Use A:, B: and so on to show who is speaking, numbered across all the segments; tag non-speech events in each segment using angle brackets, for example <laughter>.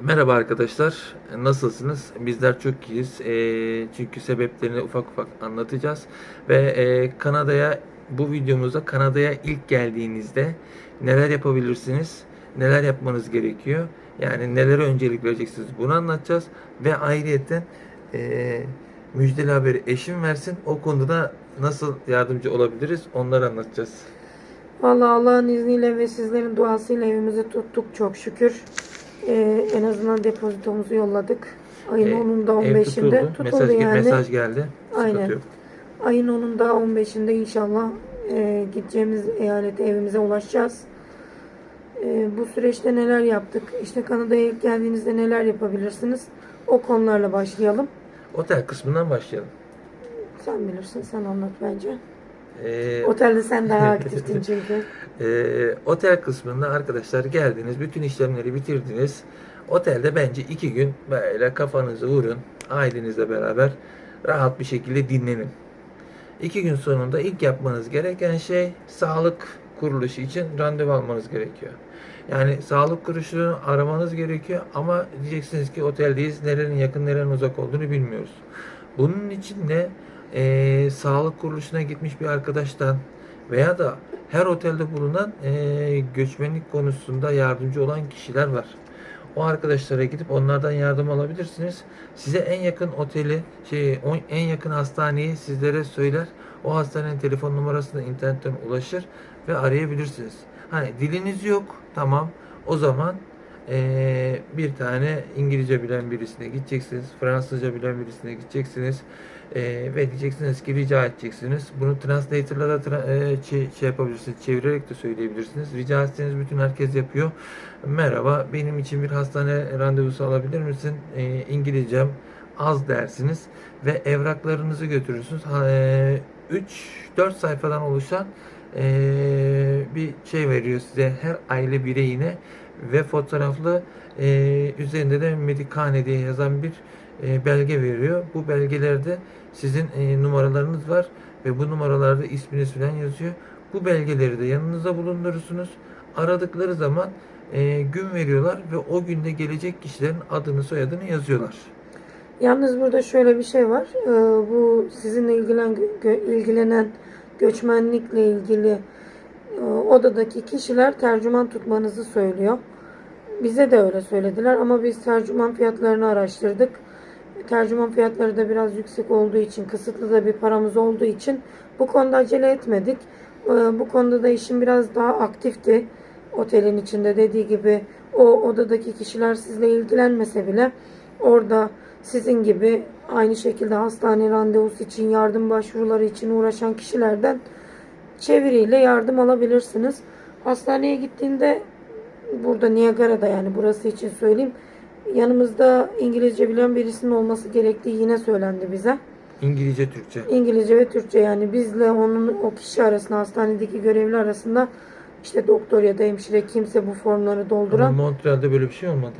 A: Merhaba arkadaşlar, nasılsınız? Bizler çok iyiyiz. Ee, çünkü sebeplerini ufak ufak anlatacağız. Ve e, Kanada'ya, bu videomuzda Kanada'ya ilk geldiğinizde neler yapabilirsiniz, neler yapmanız gerekiyor, yani nelere öncelik vereceksiniz bunu anlatacağız. Ve ayrıyeten e, müjdeli haberi eşim versin, o konuda nasıl yardımcı olabiliriz onları anlatacağız.
B: Vallahi Allah'ın izniyle ve sizlerin duasıyla evimizi tuttuk çok şükür. Ee, en azından depozitomuzu yolladık. Ayın
A: E,
B: 10'unda
A: Ev
B: 15'inde
A: tutuldu,
B: tutuldu,
A: mesaj,
B: yani.
A: mesaj geldi, sıkıntı
B: Aynen.
A: yok.
B: Ayın 10'unda 15'inde inşallah e, gideceğimiz eyalete evimize ulaşacağız. E, bu süreçte neler yaptık? İşte Kanada'ya ilk geldiğinizde neler yapabilirsiniz? O konularla başlayalım.
A: Otel kısmından başlayalım.
B: Sen bilirsin, sen anlat bence.
A: Ee,
B: Otelde sen daha aktiftin <laughs> çünkü.
A: Ee, otel kısmında arkadaşlar geldiniz, bütün işlemleri bitirdiniz. Otelde bence iki gün böyle kafanızı vurun, ailenizle beraber rahat bir şekilde dinlenin. İki gün sonunda ilk yapmanız gereken şey sağlık kuruluşu için randevu almanız gerekiyor. Yani sağlık kuruluşunu aramanız gerekiyor ama diyeceksiniz ki oteldeyiz, nerenin yakın nerenin uzak olduğunu bilmiyoruz. Bunun için de eee, sağlık kuruluşuna gitmiş bir arkadaştan veya da her otelde bulunan eee, göçmenlik konusunda yardımcı olan kişiler var. O arkadaşlara gidip onlardan yardım alabilirsiniz. Size en yakın oteli, şey, en yakın hastaneyi sizlere söyler. O hastanenin telefon numarasına internetten ulaşır ve arayabilirsiniz. Hani diliniz yok, tamam. O zaman eee, bir tane İngilizce bilen birisine gideceksiniz, Fransızca bilen birisine gideceksiniz. Eee, ve diyeceksiniz ki rica edeceksiniz. Bunu translator'la da tra- eee, şey, yapabilirsiniz, çevirerek de söyleyebilirsiniz. Rica etseniz bütün herkes yapıyor. Merhaba, benim için bir hastane randevusu alabilir misin? Eee, İngilizcem az dersiniz ve evraklarınızı götürürsünüz. 3-4 sayfadan oluşan eee, bir şey veriyor size her aile bireyine ve fotoğraflı eee, üzerinde de Medikane diye yazan bir eee, belge veriyor. Bu belgelerde sizin eee, numaralarınız var ve bu numaralarda isminiz falan yazıyor. Bu belgeleri de yanınıza bulundurursunuz. Aradıkları zaman eee, gün veriyorlar ve o günde gelecek kişilerin adını soyadını yazıyorlar.
B: Yalnız burada şöyle bir şey var. Ee, bu sizinle ilgilen, gö- ilgilenen göçmenlikle ilgili e, odadaki kişiler tercüman tutmanızı söylüyor. Bize de öyle söylediler ama biz tercüman fiyatlarını araştırdık. Tercüman fiyatları da biraz yüksek olduğu için, kısıtlı da bir paramız olduğu için bu konuda acele etmedik. Ee, Bu konuda da işim biraz daha aktifti. Otelin içinde dediği gibi o odadaki kişiler sizle ilgilenmese bile orada sizin gibi aynı şekilde hastane randevusu için, yardım başvuruları için uğraşan kişilerden çeviriyle yardım alabilirsiniz. Hastaneye gittiğinde burada Niagara'da yani burası için söyleyeyim. Yanımızda İngilizce bilen birisinin olması gerektiği yine söylendi bize.
A: İngilizce, Türkçe.
B: İngilizce ve Türkçe yani bizle onun o kişi arasında hastanedeki görevli arasında işte doktor ya da hemşire kimse bu formları dolduran.
A: Ama Montreal'de böyle bir şey olmadı.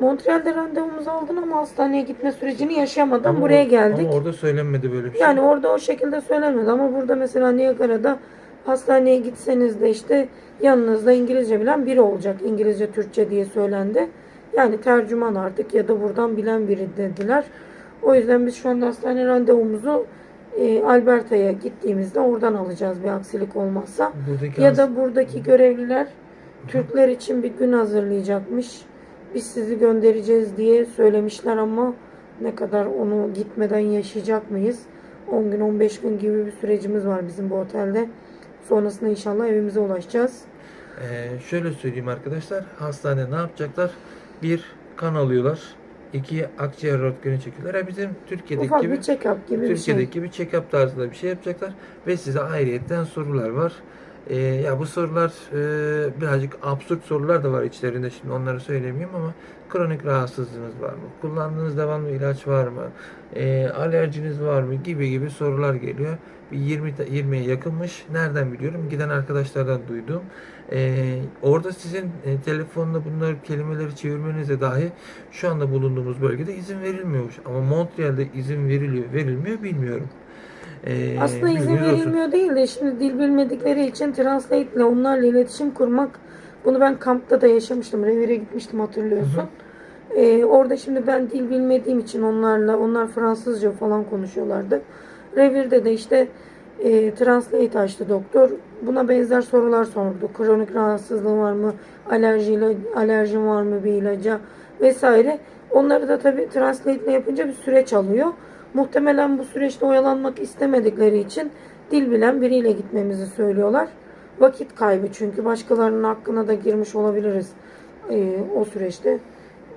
B: Montreal'de randevumuzu aldın ama hastaneye gitme sürecini yaşamadan
A: Ama
B: buraya geldik.
A: Ama orada söylenmedi böyle bir şey.
B: Yani orada o şekilde söylenmedi ama burada mesela Niagara'da hastaneye gitseniz de işte yanınızda İngilizce bilen biri olacak. İngilizce, Türkçe diye söylendi. Yani tercüman artık ya da buradan bilen biri dediler. O yüzden biz şu anda hastane randevumuzu e, Alberta'ya gittiğimizde oradan alacağız bir aksilik olmazsa.
A: Buradaki
B: Ya da buradaki görevliler Türkler için bir gün hazırlayacakmış. Biz sizi göndereceğiz diye söylemişler ama ne kadar onu gitmeden yaşayacak mıyız? 10 gün 15 gün gibi bir sürecimiz var bizim bu otelde. Sonrasında inşallah evimize ulaşacağız.
A: Ee, şöyle söyleyeyim arkadaşlar. Hastane ne yapacaklar? Bir, kan alıyorlar. İki, akciğer röntgeni çekiyorlar. Ya bizim Türkiye'deki
B: Ufak
A: gibi
B: bir check-up gibi bir şey.
A: Türkiye'deki bir check-up tarzında bir şey yapacaklar ve size ayrıyetten sorular var. Ee, ya bu sorular e, birazcık absürt sorular da var içlerinde şimdi onları söylemeyeyim ama kronik rahatsızlığınız var mı? Kullandığınız devamlı ilaç var mı? Ee, alerjiniz var mı? Gibi gibi sorular geliyor. Bir 20 ta- 20'ye yakınmış. Nereden biliyorum? Giden arkadaşlardan duydum. Ee, orada sizin e, telefonla bunları kelimeleri çevirmenize dahi şu anda bulunduğumuz bölgede izin verilmiyormuş. Ama Montreal'de izin veriliyor, verilmiyor bilmiyorum. Ee,
B: Aslında izin
A: olsun.
B: verilmiyor değil de şimdi dil bilmedikleri için Translate ile onlarla iletişim kurmak bunu ben kampta da yaşamıştım. Revire gitmiştim hatırlıyorsun. Ee, orada şimdi ben dil bilmediğim için onlarla, onlar Fransızca falan konuşuyorlardı. Revirde de işte e, translate açtı doktor. Buna benzer sorular sordu. Kronik rahatsızlığın var mı? Alerjiyle, alerjin var mı bir ilaca vesaire. Onları da tabii translate ile yapınca bir süreç alıyor. Muhtemelen bu süreçte oyalanmak istemedikleri için dil bilen biriyle gitmemizi söylüyorlar. Vakit kaybı çünkü başkalarının hakkına da girmiş olabiliriz e, o süreçte.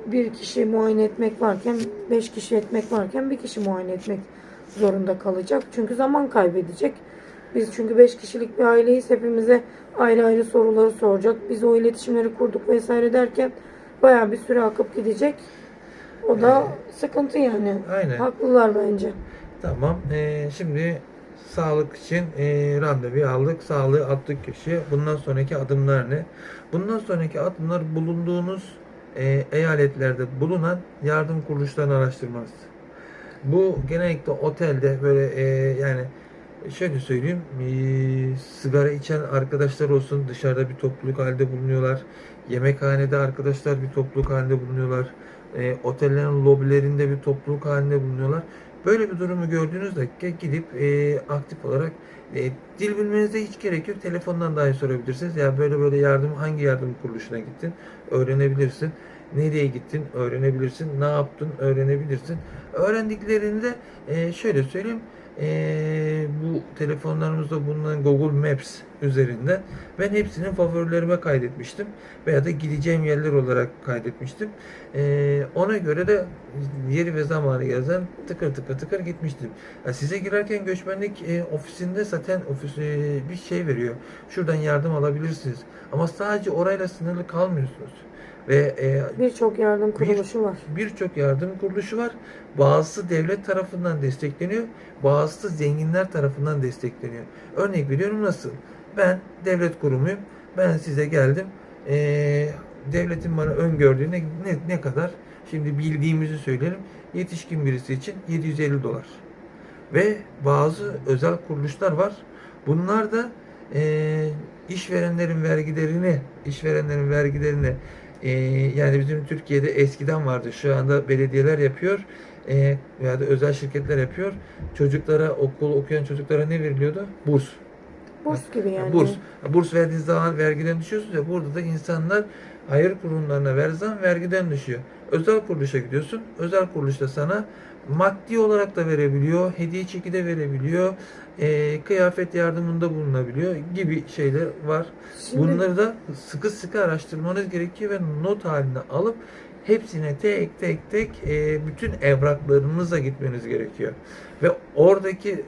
B: Bir kişi muayene etmek varken, beş kişi etmek varken bir kişi muayene etmek zorunda kalacak. Çünkü zaman kaybedecek. Biz çünkü beş kişilik bir aileyiz. Hepimize ayrı ayrı soruları soracak. Biz o iletişimleri kurduk vesaire derken bayağı bir süre akıp gidecek. O da sıkıntı yani.
A: Aynen.
B: Haklılar bence.
A: Tamam. Ee, şimdi sağlık için e, randevu aldık. Sağlığı attık köşeye. Bundan sonraki adımlar ne? Bundan sonraki adımlar bulunduğunuz e, eyaletlerde bulunan yardım kuruluşlarını araştırmanız. Bu genellikle otelde böyle e, yani şöyle söyleyeyim e, sigara içen arkadaşlar olsun dışarıda bir topluluk halinde bulunuyorlar. Yemekhanede arkadaşlar bir topluluk halinde bulunuyorlar. E, otellerin lobilerinde bir topluluk halinde bulunuyorlar. Böyle bir durumu gördüğünüzde gidip e, aktif olarak e, dil bilmenize hiç gerek yok. Telefondan dahi sorabilirsiniz. Ya böyle böyle yardım hangi yardım kuruluşuna gittin? Öğrenebilirsin. Nereye gittin? Öğrenebilirsin. Ne yaptın? Öğrenebilirsin. Öğrendiklerini de e, şöyle söyleyeyim. E, bu telefonlarımızda bulunan Google Maps üzerinden ben hepsini favorilerime kaydetmiştim. Veya da gideceğim yerler olarak kaydetmiştim. E, ona göre de yeri ve zamanı yazan tıkır tıkır tıkır gitmiştim. Ya size girerken göçmenlik e, ofisinde zaten ofis e, bir şey veriyor. Şuradan yardım alabilirsiniz. Ama sadece orayla sınırlı kalmıyorsunuz. Ve e,
B: Birçok yardım kuruluşu var.
A: birçok yardım kuruluşu var. Bazısı devlet tarafından destekleniyor. Bazısı zenginler tarafından destekleniyor. Örnek veriyorum nasıl? Ben devlet kurumuyum. Ben size geldim. Ee, devletin bana öngördüğü ne, ne, ne kadar? Şimdi bildiğimizi söyleyelim. Yetişkin birisi için 750 dolar. Ve bazı özel kuruluşlar var. Bunlar da e, işverenlerin vergilerini, işverenlerin vergilerini e, yani bizim Türkiye'de eskiden vardı. Şu anda belediyeler yapıyor e, veya da özel şirketler yapıyor. Çocuklara okul okuyan çocuklara ne veriliyordu? Burs.
B: Burs gibi yani.
A: Burs. Burs verdiğiniz zaman vergiden düşüyorsunuz ya burada da insanlar hayır kurumlarına zaman vergiden düşüyor. Özel kuruluşa gidiyorsun. Özel kuruluş da sana maddi olarak da verebiliyor. Hediye çeki de verebiliyor. e, kıyafet yardımında bulunabiliyor gibi şeyler var.
B: Şimdi-
A: Bunları da sıkı sıkı araştırmanız gerekiyor ve not haline alıp hepsine tek tek tek e, bütün evraklarınızla gitmeniz gerekiyor. Ve oradaki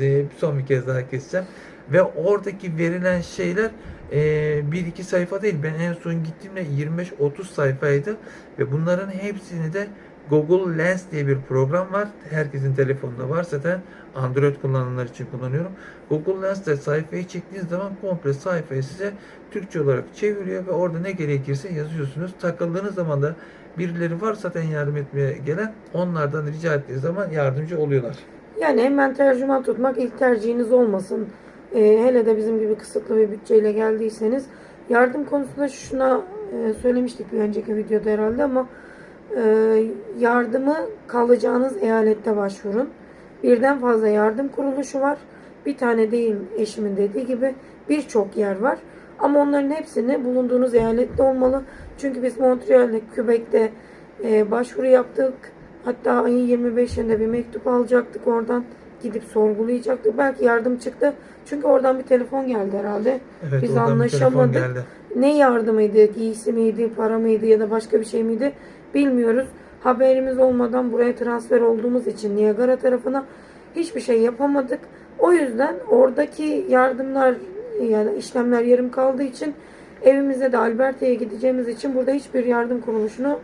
A: e, son bir kez daha keseceğim. Ve oradaki verilen şeyler e, bir iki sayfa değil. Ben en son gittiğimde 25-30 sayfaydı. Ve bunların hepsini de Google Lens diye bir program var. Herkesin telefonunda var zaten. Android kullananlar için kullanıyorum. Google Lens'te sayfayı çektiğiniz zaman komple sayfayı size Türkçe olarak çeviriyor ve orada ne gerekirse yazıyorsunuz. Takıldığınız zaman da birileri var zaten yardım etmeye gelen onlardan rica ettiğiniz zaman yardımcı oluyorlar.
B: Yani hemen tercüman tutmak ilk tercihiniz olmasın. Ee, hele de bizim gibi kısıtlı bir bütçeyle geldiyseniz. Yardım konusunda şuna e, söylemiştik bir önceki videoda herhalde ama yardımı kalacağınız eyalette başvurun. Birden fazla yardım kuruluşu var. Bir tane değil eşimin dediği gibi birçok yer var. Ama onların hepsini bulunduğunuz eyalette olmalı. Çünkü biz Montreal'de, Quebec'te e, başvuru yaptık. Hatta ayın 25'inde bir mektup alacaktık oradan. Gidip sorgulayacaktık. Belki yardım çıktı. Çünkü oradan bir telefon geldi herhalde.
A: Evet,
B: Biz anlaşamadık. Ne yardımıydı, giysi miydi, para mıydı ya da başka bir şey miydi bilmiyoruz. Haberimiz olmadan buraya transfer olduğumuz için Niagara tarafına hiçbir şey yapamadık. O yüzden oradaki yardımlar yani işlemler yarım kaldığı için evimize de Alberta'ya gideceğimiz için burada hiçbir yardım kuruluşuna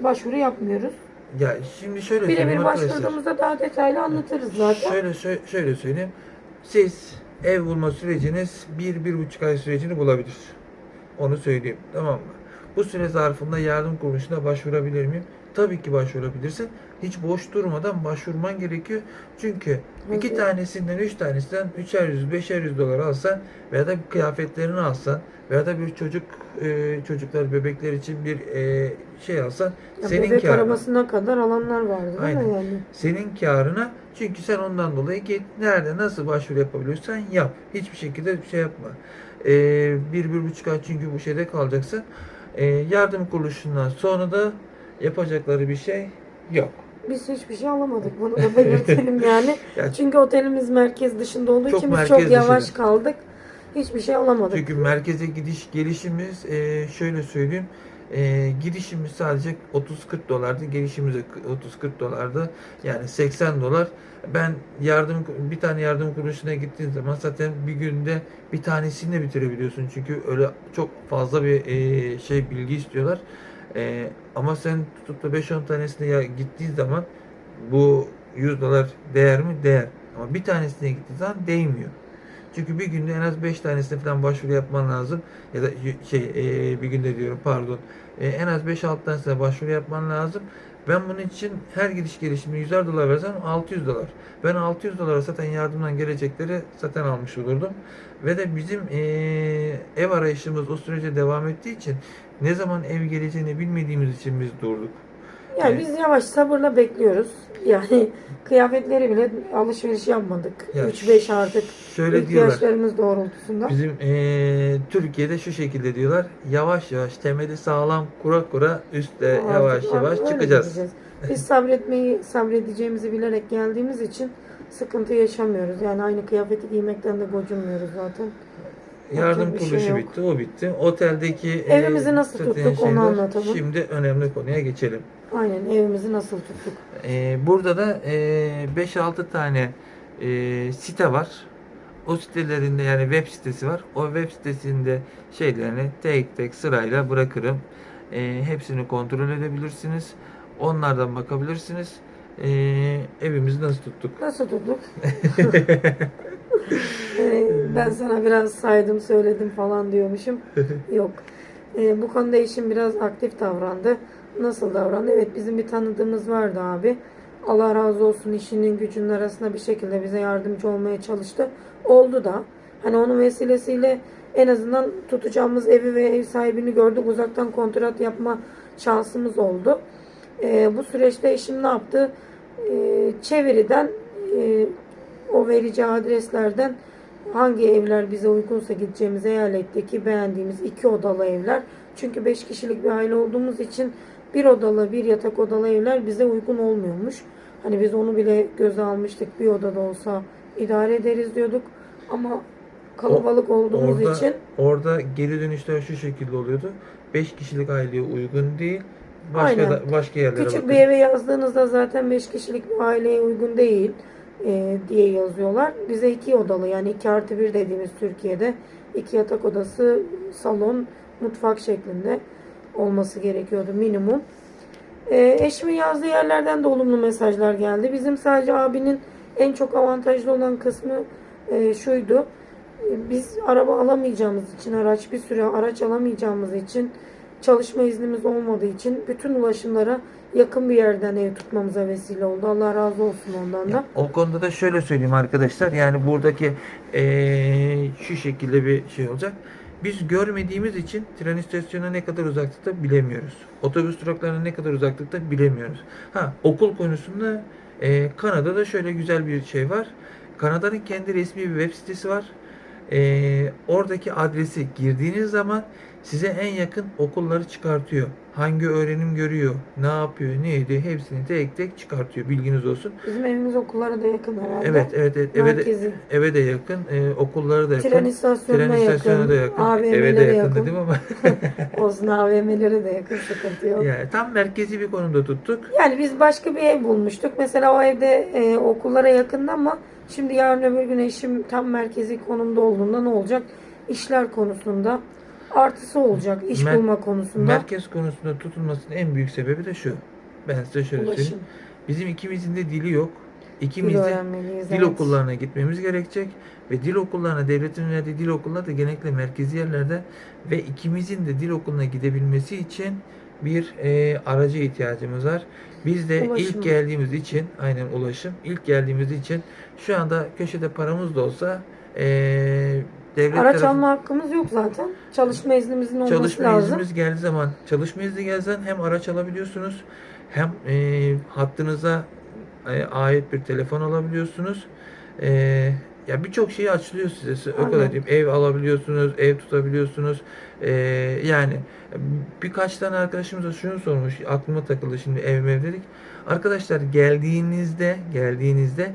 B: başvuru yapmıyoruz.
A: Ya şimdi şöyle söyleyeyim
B: Birebir başvurduğumuzda daha detaylı anlatırız zaten.
A: Şöyle şö- şöyle söyleyeyim. Siz ev bulma süreciniz bir, bir buçuk ay sürecini bulabilir. Onu söyleyeyim. Tamam mı? Bu süre zarfında yardım kuruluşuna başvurabilir miyim? tabii ki başvurabilirsin. Hiç boş durmadan başvurman gerekiyor. Çünkü iki
B: Hadi.
A: tanesinden, üç tanesinden üçer yüz, beşer yüz dolar alsan veya da bir kıyafetlerini alsan veya da bir çocuk e, çocuklar, bebekler için bir e, şey alsan
B: Ya
A: senin
B: bebek
A: karına.
B: arabasına kadar alanlar vardı değil
A: Aynen.
B: mi yani?
A: Senin karına çünkü sen ondan dolayı git nerede nasıl başvuru yapabiliyorsan yap. Hiçbir şekilde bir şey yapma. Ee, bir, bir buçuk ay çünkü bu şeyde kalacaksın. Ee, yardım kuruluşundan sonra da yapacakları bir şey yok.
B: Biz hiçbir şey alamadık bunu da belirtelim <laughs> yani.
A: Ya,
B: Çünkü otelimiz merkez dışında olduğu
A: Çok
B: için biz çok yavaş
A: dışında.
B: kaldık. Hiçbir şey alamadık.
A: çünkü merkeze gidiş gelişimiz e, şöyle söyleyeyim. E, gidişimiz sadece 30-40 dolardı. Gelişimiz de 30-40 dolardı. Yani 80 dolar. Ben yardım bir tane yardım kuruluşuna gittiğin zaman zaten bir günde bir tanesini de bitirebiliyorsun. Çünkü öyle çok fazla bir e, şey bilgi istiyorlar. E, ama sen tutup da 5-10 tanesine ya gittiğin zaman bu 100 dolar değer mi? Değer. Ama bir tanesine gittiğin zaman değmiyor. Çünkü bir günde en az 5 tanesine falan başvuru yapman lazım. Ya da şey e, bir günde diyorum pardon. E, en az 5-6 tanesine başvuru yapman lazım. Ben bunun için her gidiş gelişimi 100'er dolar versem 600 dolar. Ben 600 dolara zaten yardımdan gelecekleri zaten almış olurdum. Ve de bizim e, ev arayışımız o sürece devam ettiği için ne zaman ev geleceğini bilmediğimiz için biz durduk.
B: Yani biz yavaş sabırla bekliyoruz. Yani <laughs> kıyafetleri bile alışveriş yapmadık.
A: Ya
B: 3-5 artık
A: Şöyle diyorlar.
B: ihtiyaçlarımız doğrultusunda.
A: Bizim eee, Türkiye'de şu şekilde diyorlar. Yavaş yavaş temeli sağlam kura kura üstte
B: Artık
A: yavaş yavaş
B: öyle
A: çıkacağız.
B: gideceğiz. Biz sabretmeyi, sabredeceğimizi bilerek geldiğimiz için sıkıntı yaşamıyoruz. Yani aynı kıyafeti giymekten de gocunmuyoruz zaten.
A: Yardım
B: şey
A: kuruluşu
B: yok.
A: bitti, o bitti. Oteldeki eee,
B: Evimizi nasıl
A: satılan
B: tuttuk onu anlatalım.
A: Şimdi önemli konuya geçelim.
B: Aynen evimizi nasıl tuttuk?
A: Eee, burada da eee 5-6 tane eee, site var. O sitelerinde yani web sitesi var. O web sitesinde şeylerini tek tek sırayla bırakırım. Eee, hepsini kontrol edebilirsiniz. Onlardan bakabilirsiniz. Eee, evimizi nasıl tuttuk?
B: Nasıl tuttuk? <laughs> Ee, ben sana biraz saydım söyledim falan diyormuşum. <laughs> Yok. Ee, bu konuda eşim biraz aktif davrandı. Nasıl davrandı? Evet bizim bir tanıdığımız vardı abi. Allah razı olsun işinin gücünün arasında bir şekilde bize yardımcı olmaya çalıştı. Oldu da. Hani onun vesilesiyle en azından tutacağımız evi ve ev sahibini gördük. Uzaktan kontrat yapma şansımız oldu. Ee, bu süreçte eşim ne yaptı? Ee, çeviriden e, o vereceği adreslerden hangi evler bize uygunsa gideceğimiz eyaletteki beğendiğimiz iki odalı evler. Çünkü 5 kişilik bir aile olduğumuz için bir odalı bir yatak odalı evler bize uygun olmuyormuş. Hani biz onu bile göze almıştık. Bir odada olsa idare ederiz diyorduk. Ama kalabalık olduğumuz
A: Orada,
B: için
A: orada geri dönüşler şu şekilde oluyordu. 5 kişilik aileye uygun değil. Başka
B: Aynen.
A: da, başka yerlere
B: Küçük
A: bakın.
B: bir eve yazdığınızda zaten 5 kişilik bir aileye uygun değil e, diye yazıyorlar. Bize iki odalı yani 2 artı 1 dediğimiz Türkiye'de iki yatak odası, salon, mutfak şeklinde olması gerekiyordu minimum. E, eşimin yazdığı yerlerden de olumlu mesajlar geldi. Bizim sadece abinin en çok avantajlı olan kısmı e, şuydu. E, Biz araba alamayacağımız için, araç bir süre araç alamayacağımız için çalışma iznimiz olmadığı için bütün ulaşımlara yakın bir yerden ev tutmamıza vesile oldu. Allah razı olsun ondan da.
A: O konuda da şöyle söyleyeyim arkadaşlar. Yani buradaki eee, şu şekilde bir şey olacak. Biz görmediğimiz için tren istasyonuna ne kadar uzaklıkta bilemiyoruz. Otobüs duraklarına ne kadar uzaklıkta bilemiyoruz. Ha okul konusunda eee, Kanada'da şöyle güzel bir şey var. Kanada'nın kendi resmi bir web sitesi var. Eee, oradaki adresi girdiğiniz zaman size en yakın okulları çıkartıyor. Hangi öğrenim görüyor, ne yapıyor, ne ediyor hepsini tek tek çıkartıyor. Bilginiz olsun.
B: Bizim evimiz okullara da yakın herhalde.
A: Evet, evet, evet. Eve de,
B: Merkezi.
A: eve de yakın, e, okulları da yakın.
B: Tren istasyonuna
A: Tren istasyonuna
B: yakın.
A: da yakın.
B: AVM'lere
A: Eve de yakın,
B: yakın.
A: dedim ama. <laughs>
B: Olsun AVM'lere de yakın sıkıntı yok.
A: yani tam merkezi bir konumda tuttuk.
B: Yani biz başka bir ev bulmuştuk. Mesela o evde e, okullara yakındı ama şimdi yarın öbür gün eşim tam merkezi konumda olduğunda ne olacak? İşler konusunda artısı olacak. iş
A: Mer-
B: bulma konusunda.
A: Merkez konusunda tutulmasının en büyük sebebi de şu. Ben size şöyle
B: Ulaşım.
A: söyleyeyim. Bizim ikimizin de dili yok.
B: Dil
A: İkimiz de
B: öğrenmeliyiz.
A: dil
B: evet.
A: okullarına gitmemiz gerekecek ve dil okullarına devletin verdiği dil okulları da genellikle merkezi yerlerde ve ikimizin de dil okuluna gidebilmesi için bir e, aracı ihtiyacımız var. Biz de
B: Ulaşım.
A: ilk geldiğimiz için aynen ulaşım ilk geldiğimiz için şu anda köşede paramız da olsa e, devlet
B: Araç
A: tarafı-
B: alma hakkımız yok zaten. Çalışma iznimizin olması
A: Çalışma
B: lazım.
A: iznimiz geldiği zaman çalışma izni geldiği zaman hem araç alabiliyorsunuz hem e, hattınıza e, ait bir telefon alabiliyorsunuz. E, ya birçok şey açılıyor size. O kadar
B: Aynen.
A: diyeyim. Ev alabiliyorsunuz, ev tutabiliyorsunuz. E, yani birkaç tane arkadaşımız da şunu sormuş. Aklıma takıldı şimdi ev mev dedik. Arkadaşlar geldiğinizde geldiğinizde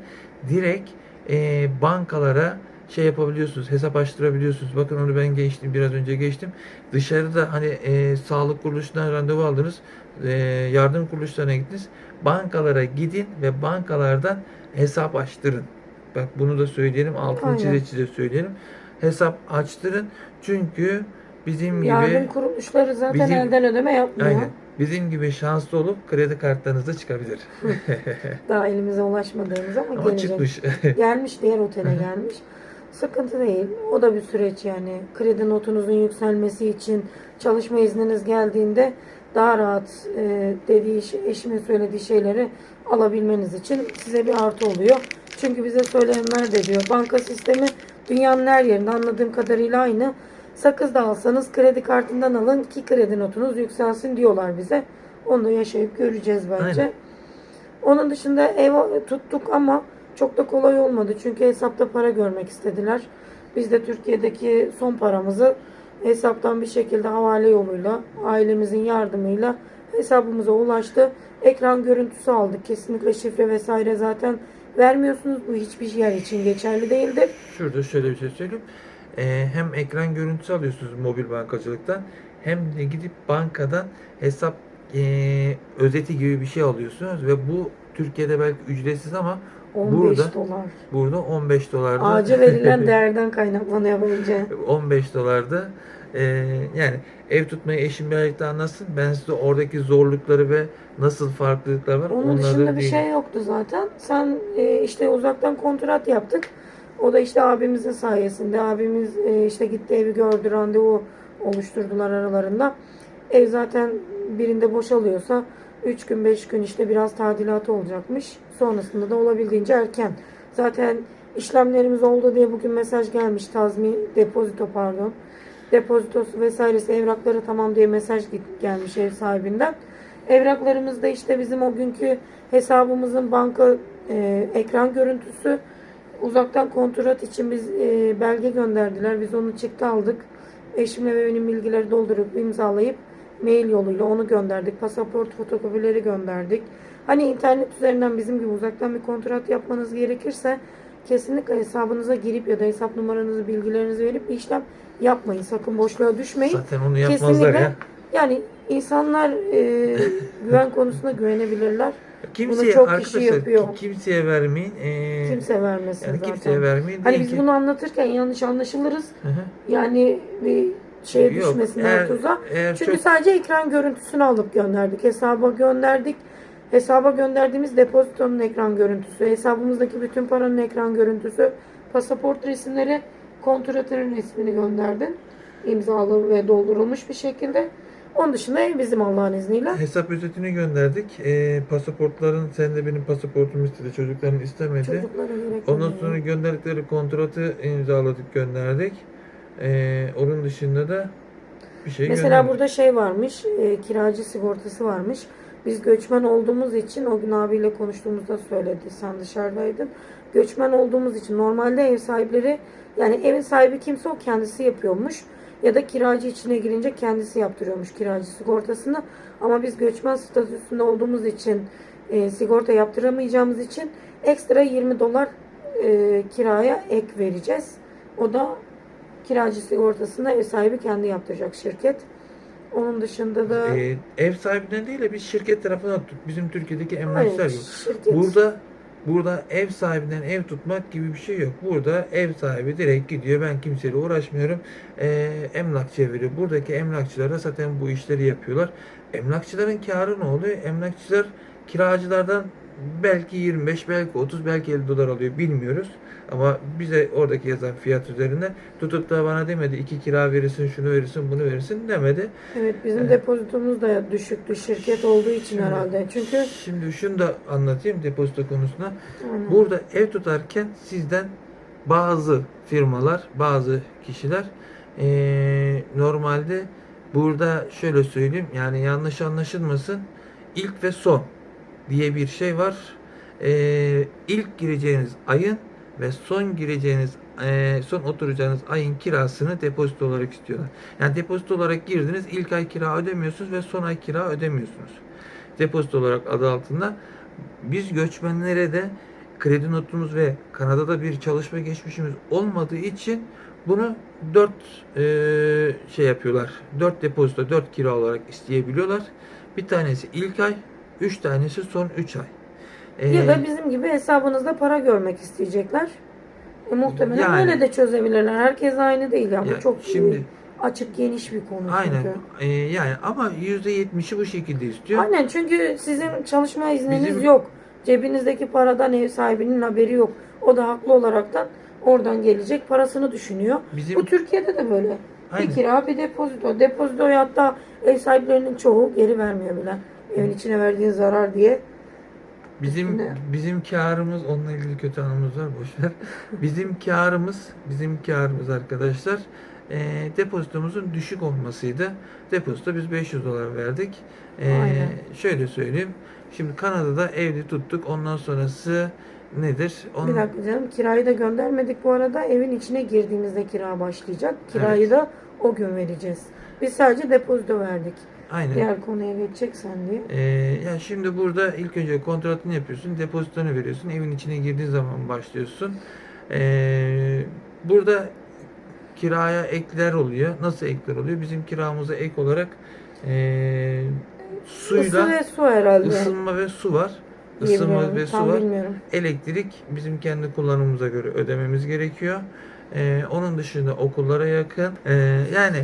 A: direkt e, bankalara şey yapabiliyorsunuz, hesap açtırabiliyorsunuz. Bakın onu ben geçtim, biraz önce geçtim. Dışarıda hani e, sağlık kuruluşundan randevu aldınız, e, yardım kuruluşlarına gittiniz. Bankalara gidin ve bankalardan hesap açtırın. Bak bunu da söyleyelim, altını
B: Aynen.
A: çize çize söyleyelim. Hesap açtırın çünkü bizim gibi
B: Yardım kuruluşları zaten
A: Bizim-
B: elden ödeme yapmıyor.
A: aynen, bizim gibi şanslı olup kredi kartlarınızda çıkabilir.
B: Daha elimize ulaşmadığımız ama,
A: Ama
B: gelecek.
A: çıkmış.
B: Gelmiş diğer otele gelmiş. Sıkıntı değil. O da bir süreç yani. Kredi notunuzun yükselmesi için çalışma izniniz geldiğinde daha rahat e, dediği eşimin söylediği şeyleri alabilmeniz için size bir artı oluyor. Çünkü bize söyleyenler de diyor. Banka sistemi dünyanın her yerinde anladığım kadarıyla aynı. Sakız da alsanız kredi kartından alın ki kredi notunuz yükselsin diyorlar bize. Onu da yaşayıp göreceğiz bence.
A: Aynen.
B: Onun dışında ev tuttuk ama çok da kolay olmadı. Çünkü hesapta para görmek istediler. Biz de Türkiye'deki son paramızı hesaptan bir şekilde havale yoluyla, ailemizin yardımıyla hesabımıza ulaştı. Ekran görüntüsü aldık. Kesinlikle şifre vesaire zaten vermiyorsunuz. Bu hiçbir yer için geçerli değildir.
A: Şurada şöyle bir şey söyleyeyim. Ee, hem ekran görüntüsü alıyorsunuz mobil bankacılıktan hem de gidip bankadan hesap ee, özeti gibi bir şey alıyorsunuz ve bu Türkiye'de belki ücretsiz ama
B: 15
A: Burada-
B: dolar.
A: burada 15 dolarda
B: Ağaca verilen <laughs> değerden kaynaklanıyor bence.
A: 15 dolarda ee, yani ev tutmayı eşim birlikte anlatsın. Ben size oradaki zorlukları ve nasıl farklılıklar var
B: Onun
A: onları
B: dışında bir
A: değil.
B: şey yoktu zaten. Sen e, işte uzaktan kontrat yaptık. O da işte abimizin sayesinde. Abimiz e, işte gitti evi gördü, randevu oluşturdular aralarında. Ev zaten birinde boşalıyorsa 3 gün 5 gün işte biraz tadilatı olacakmış. Sonrasında da olabildiğince erken. Zaten işlemlerimiz oldu diye bugün mesaj gelmiş. Tazmi, depozito pardon. Depozitosu vesairesi evrakları tamam diye mesaj gelmiş ev sahibinden. Evraklarımızda işte bizim o günkü hesabımızın banka e, ekran görüntüsü uzaktan kontrat için biz e, belge gönderdiler. Biz onu çıktı aldık. Eşimle ve benim bilgileri doldurup imzalayıp mail yoluyla onu gönderdik. Pasaport fotokopileri gönderdik. Hani internet üzerinden bizim gibi uzaktan bir kontrat yapmanız gerekirse kesinlikle hesabınıza girip ya da hesap numaranızı, bilgilerinizi verip bir işlem yapmayın. Sakın boşluğa düşmeyin.
A: Zaten onu yapmazlar
B: Kesinlikle.
A: ya.
B: Yani insanlar e, güven konusunda güvenebilirler.
A: Kimseye
B: çok kişi yapıyor.
A: ki- kimseye vermeyin. Ee,
B: Kimse vermesin
A: yani
B: zaten.
A: kimseye vermeyin.
B: Hani biz
A: ki-
B: bunu anlatırken yanlış anlaşılırız.
A: Hı hı.
B: Yani bir şeye
A: Yok,
B: düşmesinler
A: eğer-
B: tuzağa.
A: eğer
B: Çünkü
A: çok-
B: sadece ekran görüntüsünü alıp gönderdik. Hesaba gönderdik. Hesaba gönderdiğimiz depozitonun ekran görüntüsü, hesabımızdaki bütün paranın ekran görüntüsü, pasaport resimleri, kontratörün resmini gönderdin. İmzalı ve doldurulmuş bir şekilde. Onun dışında bizim Allah'ın izniyle.
A: Hesap özetini gönderdik. Ee, pasaportların sen de benim pasaportumu istedi. Çocukların istemedi.
B: Çocuklara
A: Ondan sonra gönderdikleri kontratı imzaladık gönderdik. Ee, onun dışında da bir şey
B: Mesela
A: göndermedik.
B: burada şey varmış, e, kiracı sigortası varmış. Biz göçmen olduğumuz için o gün abiyle konuştuğumuzda söyledi. Sen dışarıdaydın. Göçmen olduğumuz için normalde ev sahipleri yani evin sahibi kimse o kendisi yapıyormuş. Ya da kiracı içine girince kendisi yaptırıyormuş kiracı sigortasını. Ama biz göçmen statüsünde olduğumuz için e, sigorta yaptıramayacağımız için ekstra 20 dolar e, kiraya ek vereceğiz. O da kiracı sigortasını ev sahibi kendi yaptıracak şirket. Onun dışında da
A: Ee, ev sahibinden değil de biz şirket tarafına tuttuk. Bizim Türkiye'deki emlakçılar
B: Hayır,
A: gibi.
B: şirket.
A: Burada burada ev sahibinden ev tutmak gibi bir şey yok. Burada ev sahibi direkt gidiyor. Ben kimseyle uğraşmıyorum. Ee, emlakçıya veriyor. Buradaki emlakçılar da zaten bu işleri yapıyorlar. Emlakçıların karı ne oluyor? Emlakçılar kiracılardan belki 25, belki 30, belki 50 dolar alıyor bilmiyoruz. Ama bize oradaki yazan fiyat üzerinde tutup da bana demedi iki kira verirsin, şunu verirsin, bunu verirsin demedi.
B: Evet bizim
A: Evet.
B: depozitomuz da düşüktü şirket olduğu için
A: Şimdi-
B: herhalde. Çünkü
A: Şimdi şunu da anlatayım depozito konusuna.
B: Aynen.
A: Burada ev tutarken sizden bazı firmalar, bazı kişiler eee, normalde burada şöyle söyleyeyim yani yanlış anlaşılmasın ilk ve son diye bir şey var. Eee ilk gireceğiniz ayın ve son gireceğiniz eee, son oturacağınız ayın kirasını depozito olarak istiyorlar. Yani depozito olarak girdiniz ilk ay kira ödemiyorsunuz ve son ay kira ödemiyorsunuz. Depozito olarak adı altında biz göçmenlere de kredi notumuz ve Kanada'da bir çalışma geçmişimiz olmadığı için bunu 4 şey yapıyorlar. 4 depozito, 4 kira olarak isteyebiliyorlar. Bir tanesi ilk ay, 3 tanesi son 3 ay. Ee,
B: ya da bizim gibi hesabınızda para görmek isteyecekler. E, muhtemelen
A: Yani.
B: öyle de çözebilirler. Herkes aynı değil ya. Bu
A: Ya
B: çok
A: şimdi-
B: şimdi açık geniş bir konu
A: aynen.
B: çünkü.
A: Ee, yani ama %70'i bu şekilde istiyor.
B: Aynen çünkü sizin çalışma izniniz
A: Bizim-
B: yok. Cebinizdeki paradan ev sahibinin haberi yok. O da haklı olaraktan oradan gelecek parasını düşünüyor.
A: Bizim
B: Bu Türkiye'de de böyle.
A: Aynen.
B: Bir kira bir depozito. Depozitoyu hatta ev sahiplerinin çoğu geri vermiyor bile. Evin içine verdiğin zarar diye.
A: Bizim
B: Üstüne-
A: bizim karımız onunla ilgili kötü anımız var boş ver. <laughs> Bizim karımız bizim karımız arkadaşlar e, depozitomuzun düşük olmasıydı. Depozito biz 500 dolar verdik. E,
B: Aynen.
A: şöyle söyleyeyim. Şimdi Kanada'da evli tuttuk. Ondan sonrası nedir?
B: Bir dakika canım kirayı da göndermedik bu arada. Evin içine girdiğimizde kira başlayacak. Kirayı da o gün vereceğiz. Biz sadece depozito verdik.
A: Aynen.
B: Diğer konuya geçeceksen diye.
A: Ee, ya şimdi burada ilk önce kontratını yapıyorsun, depozitonu veriyorsun, evin içine girdiğin zaman başlıyorsun. Ee, burada kiraya ekler oluyor. Nasıl ekler oluyor? Bizim kiramıza ek olarak
B: Isı
A: suyla
B: ve su herhalde.
A: ısınma ve su var. Isınma ve su
B: Tam
A: var.
B: bilmiyorum.
A: Elektrik bizim kendi kullanımımıza göre ödememiz gerekiyor. Ee, onun dışında okullara yakın. Ee, yani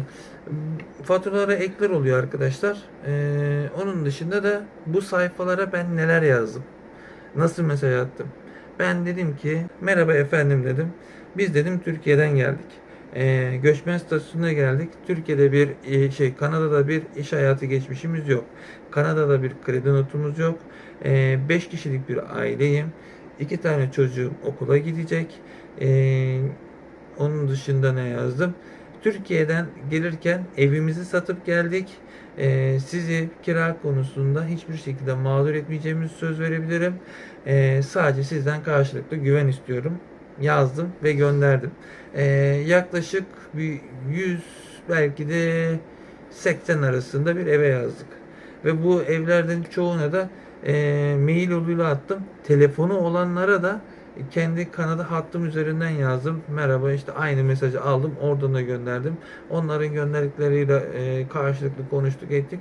A: faturalara ekler oluyor arkadaşlar. Ee, onun dışında da bu sayfalara ben neler yazdım? Nasıl mesaj attım? Ben dedim ki merhaba efendim dedim. Biz dedim Türkiye'den geldik. Ee, göçmen statüsüne geldik. Türkiye'de bir e, şey Kanada'da bir iş hayatı geçmişimiz yok. Kanada'da bir kredi notumuz yok. 5 kişilik bir aileyim. İki tane çocuğum okula gidecek. Ee, onun dışında ne yazdım? Türkiye'den gelirken evimizi satıp geldik. Ee, sizi kira konusunda hiçbir şekilde mağdur etmeyeceğimizi söz verebilirim. Ee, sadece sizden karşılıklı güven istiyorum. Yazdım ve gönderdim. Ee, yaklaşık bir 100 belki de 80 arasında bir eve yazdık. Ve bu evlerden çoğuna da e, mail yoluyla attım. Telefonu olanlara da kendi Kanada hattım üzerinden yazdım. Merhaba işte aynı mesajı aldım. Oradan da gönderdim. Onların gönderdikleriyle e, karşılıklı konuştuk ettik.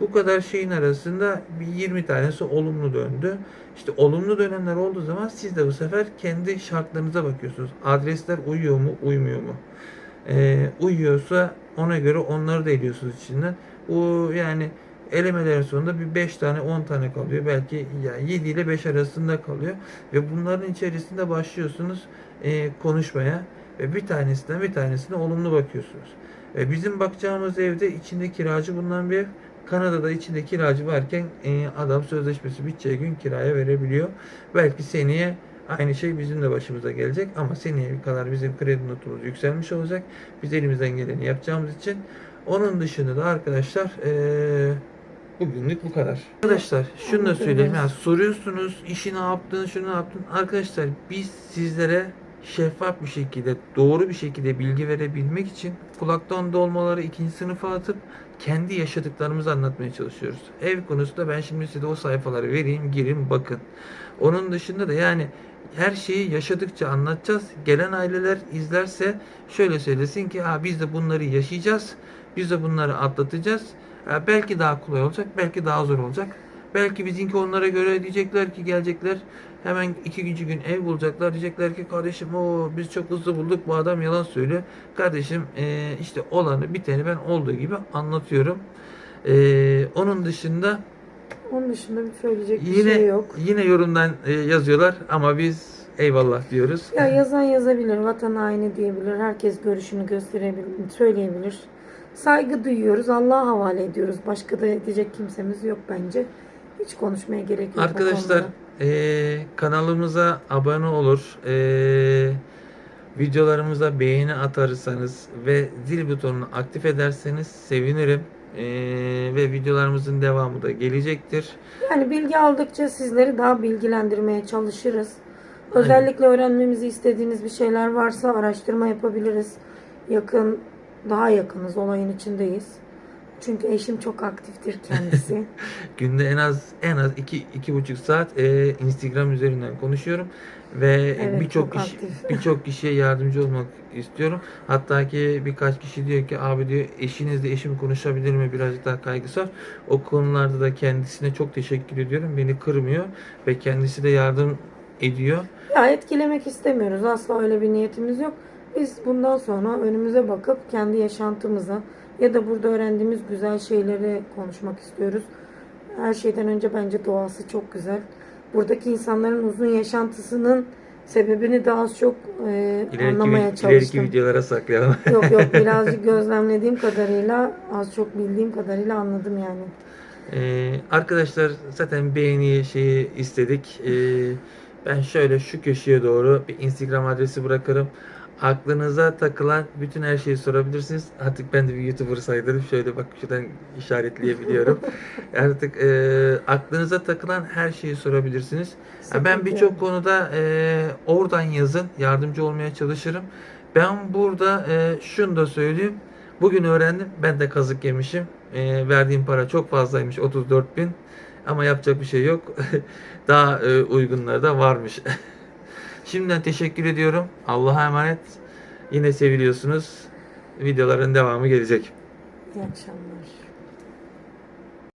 A: Bu kadar şeyin arasında bir 20 tanesi olumlu döndü. İşte olumlu dönenler olduğu zaman siz de bu sefer kendi şartlarınıza bakıyorsunuz. Adresler uyuyor mu, uymuyor mu? Ee, uyuyorsa ona göre onları da eliyorsunuz içinden. Bu yani elemelerin sonunda bir 5 tane 10 tane kalıyor. Belki yani 7 ile 5 arasında kalıyor. Ve bunların içerisinde başlıyorsunuz e, konuşmaya. Ve bir tanesinden bir tanesine olumlu bakıyorsunuz. Ve bizim bakacağımız evde içinde kiracı bulunan bir ev. Kanada'da içinde kiracı varken e, adam sözleşmesi biteceği gün kiraya verebiliyor. Belki seneye aynı şey bizim de başımıza gelecek ama seneye kadar bizim kredi notumuz yükselmiş olacak. Biz elimizden geleni yapacağımız için. Onun dışında da arkadaşlar e, bugünlük bu kadar. Arkadaşlar şunu da söyleyeyim. Yani soruyorsunuz işi ne yaptın, şunu ne yaptın. Arkadaşlar biz sizlere şeffaf bir şekilde, doğru bir şekilde bilgi verebilmek için kulaktan dolmaları ikinci sınıfa atıp kendi yaşadıklarımızı anlatmaya çalışıyoruz. Ev konusunda ben şimdi size o sayfaları vereyim, girin bakın. Onun dışında da yani her şeyi yaşadıkça anlatacağız. Gelen aileler izlerse şöyle söylesin ki ha biz de bunları yaşayacağız. Biz de bunları atlatacağız. Ha, belki daha kolay olacak, belki daha zor olacak. Belki bizimki onlara göre diyecekler ki gelecekler hemen ikinci gün ev bulacaklar. Diyecekler ki kardeşim o biz çok hızlı bulduk bu adam yalan söylüyor. Kardeşim e, işte olanı biteni ben olduğu gibi anlatıyorum. E, onun dışında
B: Onun dışında bir söyleyecek bir
A: Yine
B: şey yok.
A: yine yorumdan e, yazıyorlar ama biz eyvallah diyoruz.
B: Ya yazan yazabilir, vatan haini diyebilir, herkes görüşünü gösterebilir, söyleyebilir. Saygı duyuyoruz, Allah'a havale ediyoruz. Başka da edecek kimsemiz yok bence. Hiç konuşmaya gerek yok.
A: Arkadaşlar e, kanalımıza abone olur. E, videolarımıza beğeni atarsanız ve zil butonunu aktif ederseniz sevinirim. E, ve videolarımızın devamı da gelecektir.
B: Yani bilgi aldıkça sizleri daha bilgilendirmeye çalışırız. Özellikle öğrenmemizi istediğiniz bir şeyler varsa araştırma yapabiliriz. Yakın, daha yakınız, olayın içindeyiz. Çünkü eşim çok aktiftir kendisi. <laughs>
A: Günde en az en az iki iki buçuk saat e, Instagram üzerinden konuşuyorum ve
B: Evet,
A: birçok kişi <laughs> birçok kişiye yardımcı olmak istiyorum. Hatta ki birkaç kişi diyor ki abi diyor eşinizle eşim konuşabilir mi birazcık daha kaygısı var. O konularda da kendisine çok teşekkür ediyorum. Beni kırmıyor ve kendisi de yardım ediyor.
B: ya etkilemek istemiyoruz. Asla öyle bir niyetimiz yok. Biz bundan sonra önümüze bakıp kendi yaşantımıza ya da burada öğrendiğimiz güzel şeyleri konuşmak istiyoruz. Her şeyden önce bence doğası çok güzel. Buradaki insanların uzun yaşantısının sebebini daha az çok e,
A: İleriki,
B: anlamaya
A: ileriki
B: çalıştım.
A: videolara saklayalım. <laughs>
B: Yok yok <laughs> birazcık gözlemlediğim kadarıyla az çok bildiğim kadarıyla anladım yani.
A: Ee, arkadaşlar zaten beğeni şeyi istedik. Ee, ben şöyle şu köşeye doğru bir Instagram adresi bırakırım. Aklınıza takılan bütün her şeyi sorabilirsiniz. Artık ben de bir YouTuber sayılırım. Şöyle bak şuradan işaretleyebiliyorum. <laughs> Artık e, aklınıza takılan her şeyi sorabilirsiniz. Ya ben birçok konuda e, oradan yazın. Yardımcı olmaya çalışırım. Ben burada e, şunu da söyleyeyim. Bugün öğrendim. Ben de kazık yemişim. E, verdiğim para çok fazlaymış. 34 bin. Ama yapacak bir şey yok. <laughs> Daha e, uygunları da varmış. <laughs> Şimdiden teşekkür ediyorum. Allah'a emanet. Yine seviliyorsunuz. Videoların devamı gelecek.
B: İyi akşamlar.